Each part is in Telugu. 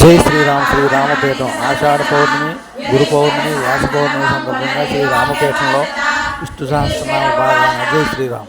జై శ్రీరామ్ శ్రీ రామపీఠం ఆషాఢ పౌర్ణమి గురు పౌర్ణమి వ్యాస పౌర్ణమి సందర్భంగా శ్రీ రామపీఠంలో విష్ణు సహస్రనామ భాగంగా జై శ్రీరామ్.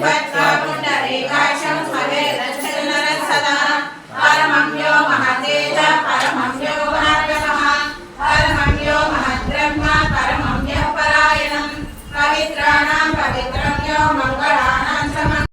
काय